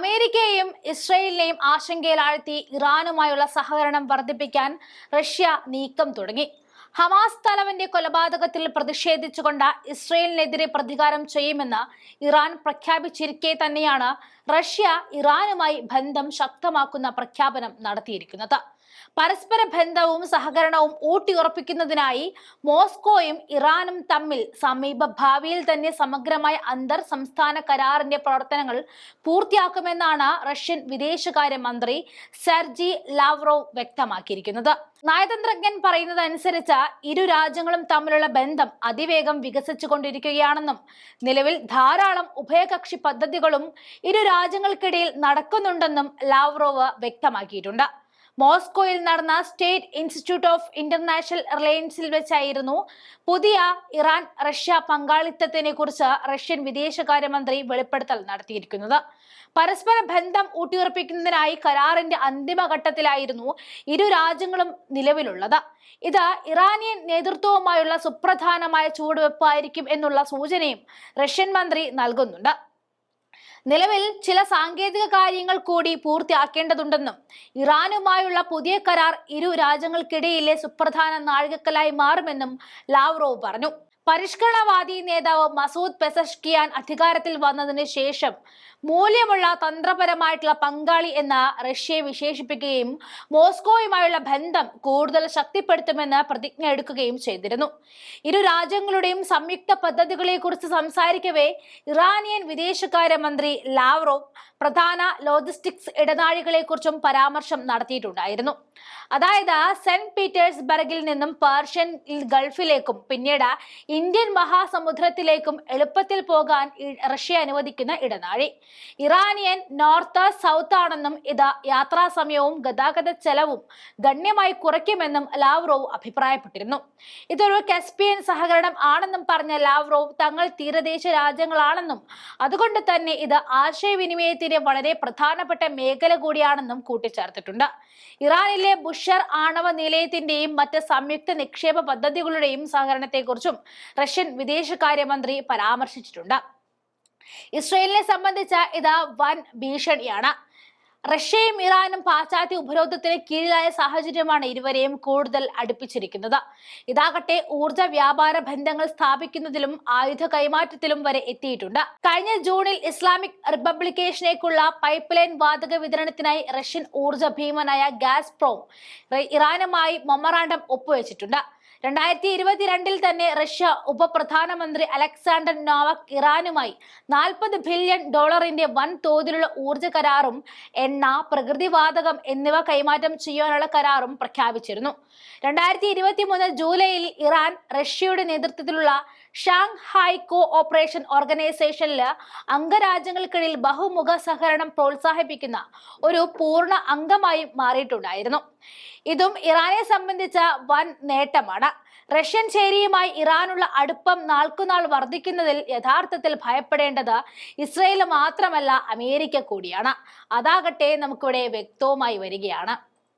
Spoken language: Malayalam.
അമേരിക്കയെയും ഇസ്രയേലിനെയും ആശങ്കയിലാഴ്ത്തി ഇറാനുമായുള്ള സഹകരണം വർദ്ധിപ്പിക്കാൻ റഷ്യ നീക്കം തുടങ്ങി. ഹമാസ് തലവന്റെ കൊലപാതകത്തിൽ പ്രതിഷേധിച്ചുകൊണ്ട് ഇസ്രയേലിനെതിരെ പ്രതികാരം ചെയ്യുമെന്ന് ഇറാൻ പ്രഖ്യാപിച്ചിരിക്കെ തന്നെയാണ് റഷ്യ ഇറാനുമായി ബന്ധം ശക്തമാക്കുന്ന പ്രഖ്യാപനം നടത്തിയിരിക്കുന്നത്. പരസ്പര ബന്ധവും സഹകരണവും ഊട്ടിയുറപ്പിക്കുന്നതിനായി മോസ്കോയും ഇറാനും തമ്മിൽ സമീപ ഭാവിയിൽ തന്നെ സമഗ്രമായ അന്തർ സംസ്ഥാന കരാറിന്റെ പ്രവർത്തനങ്ങൾ പൂർത്തിയാക്കുമെന്നാണ് റഷ്യൻ വിദേശകാര്യമന്ത്രി സെർജി ലാവ്റോവ് വ്യക്തമാക്കിയിരിക്കുന്നത്. നയതന്ത്രജ്ഞൻ പറയുന്നതനുസരിച്ച് ഇരു രാജ്യങ്ങളും തമ്മിലുള്ള ബന്ധം അതിവേഗം വികസിച്ചുകൊണ്ടിരിക്കുകയാണെന്നും നിലവിൽ ധാരാളം ഉഭയകക്ഷി പദ്ധതികളും ഇരു രാജ്യങ്ങൾക്കിടയിൽ നടക്കുന്നുണ്ടെന്നും ലാവ്റോവ് വ്യക്തമാക്കിയിട്ടുണ്ട്. മോസ്കോയിൽ നടന്ന സ്റ്റേറ്റ് ഇൻസ്റ്റിറ്റ്യൂട്ട് ഓഫ് ഇന്റർനാഷണൽ റിലയൻസിൽ വെച്ചായിരുന്നു പുതിയ ഇറാൻ റഷ്യ പങ്കാളിത്തത്തിനെ കുറിച്ച് റഷ്യൻ വിദേശകാര്യമന്ത്രി വെളിപ്പെടുത്തൽ നടത്തിയിരിക്കുന്നത്. പരസ്പര ബന്ധം ഊട്ടിയുറപ്പിക്കുന്നതിനായി കരാറിന്റെ അന്തിമഘട്ടത്തിലായിരുന്നു ഇരു രാജ്യങ്ങളും നിലവിലുള്ളത്. ഇത് ഇറാനിയൻ നേതൃത്വവുമായുള്ള സുപ്രധാനമായ ചുവടുവെപ്പായിരിക്കും എന്നുള്ള സൂചനയും റഷ്യൻ മന്ത്രി നൽകുന്നുണ്ട്. നിലവിൽ ചില സാങ്കേതിക കാര്യങ്ങൾ കൂടി പൂർത്തിയാക്കേണ്ടതുണ്ടെന്നും ഇറാനുമായുള്ള പുതിയ കരാർ ഇരു രാജ്യങ്ങൾക്കിടയിലെ സുപ്രധാന നാഴികക്കല്ലായി മാറുമെന്നും ലാവ്റോവ് പറഞ്ഞു. പരിഷ്കരണവാദി നേതാവ് മസൂദ് പെസഷ്കിയാൻ അധികാരത്തിൽ വന്നതിന് ശേഷം മൂല്യമുള്ള തന്ത്രപരമായിട്ടുള്ള പങ്കാളി എന്ന റഷ്യയെ വിശേഷിപ്പിക്കുകയും മോസ്കോയുമായുള്ള ബന്ധം കൂടുതൽ ശക്തിപ്പെടുത്തുമെന്ന് പ്രതിജ്ഞ എടുക്കുകയും ചെയ്തിരുന്നു. ഇരു രാജ്യങ്ങളുടെയും സംയുക്ത പദ്ധതികളെ കുറിച്ച് സംസാരിക്കവേ ഇറാനിയൻ വിദേശകാര്യ മന്ത്രി ലാവ്റോവ് പ്രധാന ലോജിസ്റ്റിക്സ് ഇടനാഴികളെക്കുറിച്ചും പരാമർശം നടത്തിയിട്ടുണ്ടായിരുന്നു. അതായത് സെന്റ് പീറ്റേഴ്സ്ബർഗിൽ നിന്നും പേർഷ്യൻ ഗൾഫിലേക്കും പിന്നീട് ഇന്ത്യൻ മഹാസമുദ്രത്തിലേക്കും എളുപ്പത്തിൽ പോകാൻ റഷ്യ അനുവദിക്കുന്ന ഇടനാഴി. ഇറാനിയൻ നോർത്ത് സൗത്ത് ആണെന്നും ഇത് യാത്രാ സമയവും ഗതാഗത ചെലവും ഗണ്യമായി കുറയ്ക്കുമെന്നും ലാവ്റോവ് അഭിപ്രായപ്പെട്ടിരുന്നു. ഇതൊരു കസ്പിയൻ സഹകരണം ആണെന്നും പറഞ്ഞ ലാവ്റോവ് തങ്ങൾ തീരദേശ രാജ്യങ്ങളാണെന്നും അതുകൊണ്ട് തന്നെ ഇത് ആശയവിനിമയത്തിന് വളരെ പ്രധാനപ്പെട്ട മേഖല കൂടിയാണെന്നും കൂട്ടിച്ചേർത്തിട്ടുണ്ട്. ഇറാനിലെ ബുഷർ ആണവ നിലയത്തിന്റെയും മറ്റ് സംയുക്ത നിക്ഷേപ പദ്ധതികളുടെയും സഹകരണത്തെക്കുറിച്ചും റഷ്യൻ വിദേശകാര്യമന്ത്രി പരാമർശിച്ചിട്ടുണ്ട്. ഇസ്രയേലിനെ സംബന്ധിച്ച ഇത് വൻ ഭീഷണിയാണ്. റഷ്യയും ഇറാനും പാശ്ചാത്യ ഉപരോധത്തിന് കീഴിലായ സാഹചര്യമാണ് ഇരുവരെയും കൂടുതൽ അടുപ്പിച്ചിരിക്കുന്നത്. ഇതാകട്ടെ ഊർജ വ്യാപാര ബന്ധങ്ങൾ സ്ഥാപിക്കുന്നതിലും ആയുധ കൈമാറ്റത്തിലും വരെ എത്തിയിട്ടുണ്ട്. കഴിഞ്ഞ ജൂണിൽ ഇസ്ലാമിക് റിപ്പബ്ലിക്കേഷനേക്കുള്ള പൈപ്പ് ലൈൻ വാതക വിതരണത്തിനായി റഷ്യൻ ഊർജ ഭീമനായ ഗാസ്പ്രോം ഇറാനുമായി മൊമറാണ്ടം ഒപ്പുവെച്ചിട്ടുണ്ട്. രണ്ടായിരത്തി ഇരുപത്തിരണ്ടിൽ തന്നെ റഷ്യ ഉപപ്രധാനമന്ത്രി അലക്സാണ്ടർ നോവക് ഇറാനുമായി നാൽപ്പത് ബില്യൺ ഡോളറിന്റെ വൻ തോതിലുള്ള ഊർജ കരാറും എണ്ണ പ്രകൃതിവാതകം എന്നിവ കൈമാറ്റം ചെയ്യാനുള്ള കരാറും പ്രഖ്യാപിച്ചിരുന്നു. രണ്ടായിരത്തി ഇരുപത്തി മൂന്ന് ജൂലൈയിൽ ഇറാൻ റഷ്യയുടെ നേതൃത്വത്തിലുള്ള ഷാങ്ഹായ് കോ ഓപ്പറേഷൻ ഓർഗനൈസേഷനിൽ അംഗരാജ്യങ്ങൾക്കിടയിൽ ബഹുമുഖ സഹകരണം പ്രോത്സാഹിപ്പിക്കുന്ന ഒരു പൂർണ അംഗമായി മാറിയിട്ടുണ്ടായിരുന്നു. ഇതും ഇറാനെ സംബന്ധിച്ച വൻ നേട്ടമാണ്. റഷ്യൻ ചേരിയുമായി ഇറാനുള്ള അടുപ്പം നാൾക്കുനാൾ വർദ്ധിക്കുന്നതിൽ യഥാർത്ഥത്തിൽ ഭയപ്പെടേണ്ടത് ഇസ്രയേൽ മാത്രമല്ല അമേരിക്ക കൂടിയാണ്. അതാകട്ടെ നമുക്കിവിടെ വ്യക്തവുമായി വരികയാണ്.